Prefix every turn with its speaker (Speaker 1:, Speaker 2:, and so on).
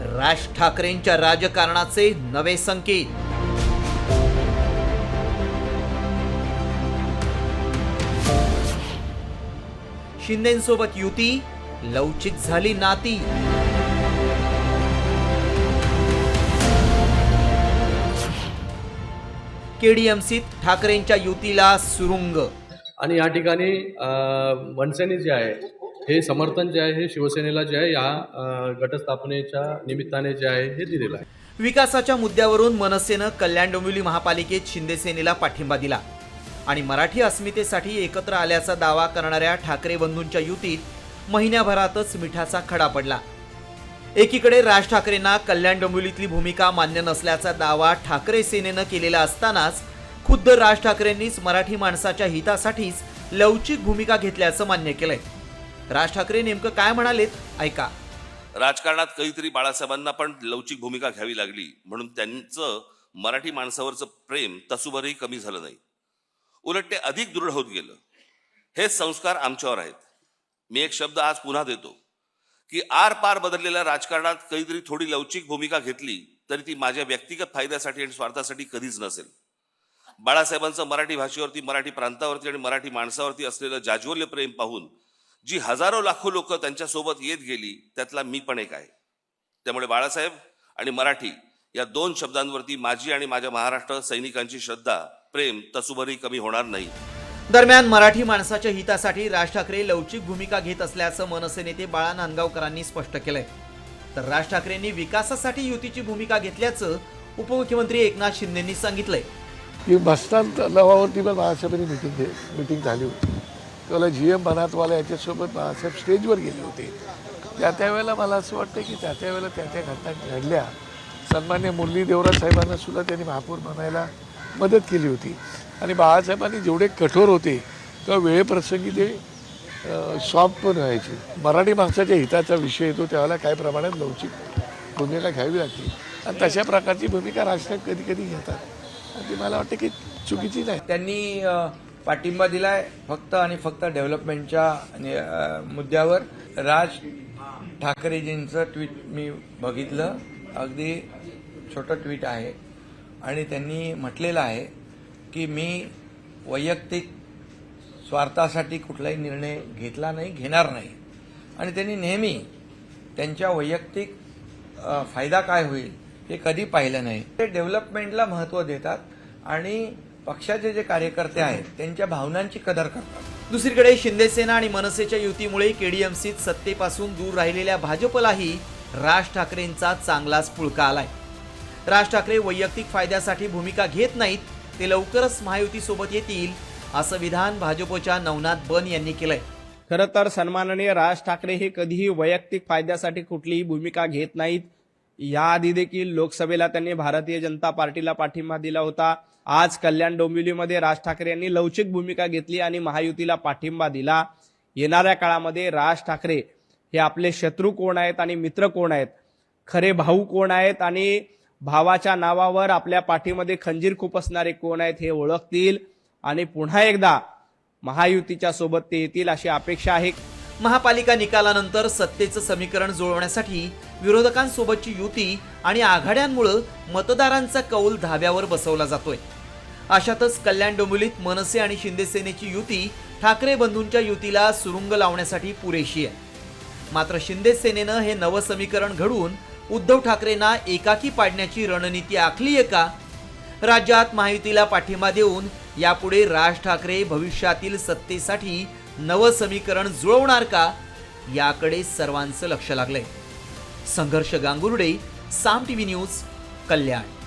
Speaker 1: राज ठाकरेंच्या राजकारणाचे नवे संकेत. शिंदेसोबत युती लवचिक झाली नाती. केडीएमसीत ठाकरेंच्या युतीला सुरुंग.
Speaker 2: आणि या ठिकाणी मनसेने जे आहे हे समर्थन जे आहे हे शिवसेनेला जे आहे या गटस्थापनेच्या निमित्ताने जे आहे हे दिलेलं आहे.
Speaker 1: विकासाच्या मुद्द्यावरून मनसेनं कल्याण डोंबिवली महापालिकेत शिंदेसेनेला पाठिंबा दिला. आणि मराठी अस्मितेसाठी एकत्र आल्याचा दावा करणाऱ्या ठाकरे बंधूंच्या युतीत महिन्याभरातच मिठाचा खडा पडला. एकीकडे राज ठाकरेंना कल्याण डोंबिवलीतली भूमिका मान्य नसल्याचा दावा ठाकरे सेनेनं केलेला असतानाच खुद्द राज ठाकरेंनीच मराठी माणसाच्या हितासाठीच लवचिक भूमिका घेतल्याचं मान्य केलंय. राज ठाकरे नेमकं काय म्हणालेत? ऐका.
Speaker 3: राजकारणात काहीतरी बाळासाहेबांना पण लवचिक भूमिका घ्यावी लागली. म्हणून त्यांचं मराठी माणसावरचं प्रेम तसुभरही कमी झालं नाही. उलट ते अधिक दृढ होत गेलं. हे संस्कार आमच्यावर आहेत. मी एक शब्द आज पुन्हा देतो की आर पार बदललेल्या राजकारणात काहीतरी थोडी लवचिक भूमिका घेतली तरी ती माझ्या व्यक्तिगत फायद्यासाठी आणि स्वार्थासाठी कधीच नसेल. बाळासाहेबांचं मराठी भाषेवरती मराठी प्रांतावरती आणि मराठी माणसावरती असलेलं जाज्वल्य प्रेम पाहून जी हजारो लाखो लोक त्यांच्यासोबत येत गेली त्यातला मी पण एक आहे. त्यामुळे बाळासाहेब आणि मराठी या दोन शब्दांवरती माझी आणि माझ्या महाराष्ट्र सैनिकांची श्रद्धा प्रेम तसुभरही कमी होणार नाही.
Speaker 1: दरम्यान मराठी माणसाच्या हितासाठी राज ठाकरे लवचिक भूमिका घेत असल्याचं मनसे नेते बाळा नांदगावकरांनी स्पष्ट केलंय. तर राज ठाकरेंनी विकासासाठी युतीची भूमिका घेतल्याचं उपमुख्यमंत्री एकनाथ शिंदेंनी सांगितलंय.
Speaker 4: तलावावरती पण बाळासाहेबांनी मिटिंग मिटिंग झाली होती. त्यावेळेला जी एम बनातवाला याच्यासोबत बाळासाहेब स्टेजवर गेले होते. त्या त्यावेळेला मला असं वाटतं की त्या त्यावेळेला त्या त्या घटना घडल्या. सन्मान्य मुरली देवराज साहेबांना सुद्धा त्यांनी महापौर बनायला मदत केली होती. आणि बाळासाहेबांनी जेवढे कठोर होते तेव्हा वेळेप्रसंगी ते सॉफ्ट पण व्हायचे. मराठी माणसाच्या हिताचा विषय येतो त्यावेळेला काही प्रमाणात लवचिक भूमिका घ्यावी लागते. आणि तशा प्रकारची भूमिका राजसाहेब कधी कधी घेतात. आणि ती मला वाटतं की चुकीची नाही.
Speaker 5: त्यांनी पाठिंबा दिलाय फक्त आणि फक्त डेव्हलपमेंटच्या मुद्द्यावर. राज ठाकरेजींचं ट्विट मी बघितलं. अगदी छोटं ट्विट आहे. आणि त्यांनी म्हटलेलं आहे की मी वैयक्तिक स्वार्थासाठी कुठलाही निर्णय घेतला नाही घेणार नाही. आणि त्यांनी नेहमी त्यांच्या वैयक्तिक फायदा काय होईल हे कधी पाहिलं नाही. ते डेव्हलपमेंटला महत्त्व देतात आणि पक्षाचे जे कार्यकर्ते आहेत त्यांच्या भावनांची कदर करतात.
Speaker 1: दुसरीकडे शिंदेसेना आणि मनसेच्या युतीमुळे केडीएमसीत सत्तेपासून दूर राहिलेल्या भाजपलाही राज ठाकरेंचा चांगलाच पुळका आलाय. राज ठाकरे वैयक्तिक फायद्यासाठी भूमिका घेत नाहीत ते लवकरच महायुतीसोबत येतील असं विधान भाजपच्या नवनाथ बन यांनी केलंय.
Speaker 6: खरं तर सन्माननीय राज ठाकरे हे कधीही वैयक्तिक फायद्यासाठी कुठलीही भूमिका घेत नाहीत याआधी देखील लोकसभेला त्यांनी भारतीय जनता पार्टीला पाठिंबा दिला होता. आज कल्याण डोंबिवलीमध्ये राज ठाकरे यांनी लवचिक भूमिका घेतली आणि महायुतीला पाठिंबा दिला. येणाऱ्या काळामध्ये राज ठाकरे हे आपले शत्रू कोण आहेत आणि मित्र कोण आहेत? खरे भाऊ कोण आहेत आणि भावाच्या नावावर आपल्या पाठीमध्ये खंजीर खुपसणारे कोण आहेत हे ओळखतील. आणि पुन्हा एकदा महायुतीच्या सोबत ते येतील अशी अपेक्षा आहे.
Speaker 1: महापालिका निकालानंतर सत्तेचं समीकरण जुळवण्यासाठी विरोधकांसोबतची युती आणि आघाड्यांमुळं मतदारांचा कौल धाब्यावर बसवला जातोय. अशातच कल्याण डोंबिवलीत मनसे आणि शिंदेसेनेची युती ठाकरे बंधूंच्या युतीला सुरुंग लावण्यासाठी पुरेशी आहे. मात्र शिंदे सेनेनं हे नवं समीकरण घडवून उद्धव ठाकरेंना एकाकी पाडण्याची रणनीती आखली आहे का? राज्यात महायुतीला पाठिंबा देऊन यापुढे राज ठाकरे भविष्यातील सत्तेसाठी नवं समीकरण जुळवणार का? याकडे सर्वांचं लक्ष लागलंय. Sangharsh Gangurde Saam TV news Kalyan.